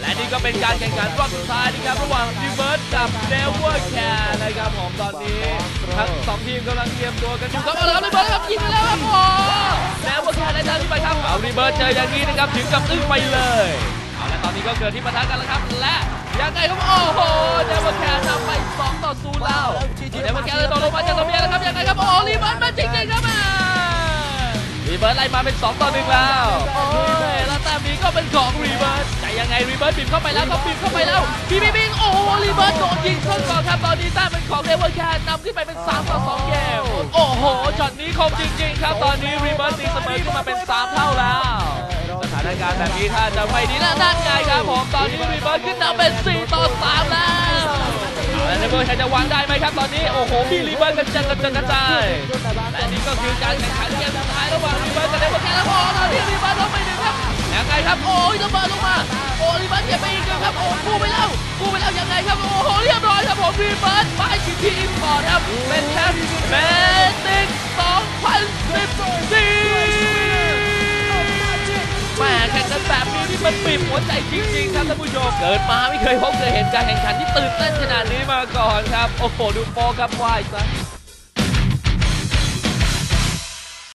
และนี่ก็เป็นการแข่งขันรอบสุดท้ายนะครับระหว่างรีเวิร์สกับเนเวอร์แคร์นะครับผมตอนนี้ทั้งสองทีมกำลังเตรียมตัวกันอยู่ครับเอาละครับรีเวิร์สครับยิงไปแล้วครับโอ้เนเวอร์แคร์ได้ทางที่ไปครับเอารีเวิร์สเจออย่างนี้นะครับถึงกับอึ้งไปเลยเอาละตอนนี้ก็เกิดที่ปะทะกันแล้วครับ และยังไงครับโอ้โหเนเวอร์แคร์นำไป2ต่อ0แล้วเนเวอร์แคร์เลยตกลงมาจากระเบียงแล้วครับยังไงครับโอ้รีเวิร์สมาจริงๆครับอะรีเบิร์สไล่มาเป็น2ต่อ1แล้วโอ้ยแล้วแต้มนี้ก็เป็นของรีเบิร์ส ไงรีเบิร์สบินเข้าไปแล้วก็บินเข้าไปแล้วบีบีบิงโอ้โหรีเบิร์สโดนยิงเข้าก่อนครับตอนนี้แต้มเป็นของเดวอร์แคนนำขึ้นไปเป็น3ต่อ2เกมโอ้โหช็อตนี้คมจริงๆครับตอนนี้รีเบิร์สตีเสมอขึ้นมาเป็น3เท่าแล้วสถานการณ์แบบนี้ถ้าจะไม่ดีน่านั่นไงครับผมตอนนี้รีเบิร์สขึ้นนำเป็น4ต่อ3แล้วแล้วเดวอร์แคนจะวางได้ไหมครับตอนนี้โอ้โหมีรีเบิร์สกันจังกันจังกระจายและนี่ก็คือการแข่งขันเกมสุดท้าย งไงครับ โอ้ยระเบิดลงมา โอ้รีเบิร์สเก็บไปอีกหนึ่งครับ โอ้กู้ไปแล้วกู้ไปแล้วยังไงครับ โอ้โหเรียบร้อยครับผมรีเบิร์สไปทีทีอินพอร์ตครับ เป็นแชมป์เมติก2014แม่แข่งกันแบบนี้นี่มันบีบหัวใจจริงๆครับท่านผู้ชม เกิดมาไม่เคยพบเคยเห็นการแข่งขันที่ตื่นเต้นขนาดนี้มาก่อนครับ โอ้โหดูโปครับว่ายซะ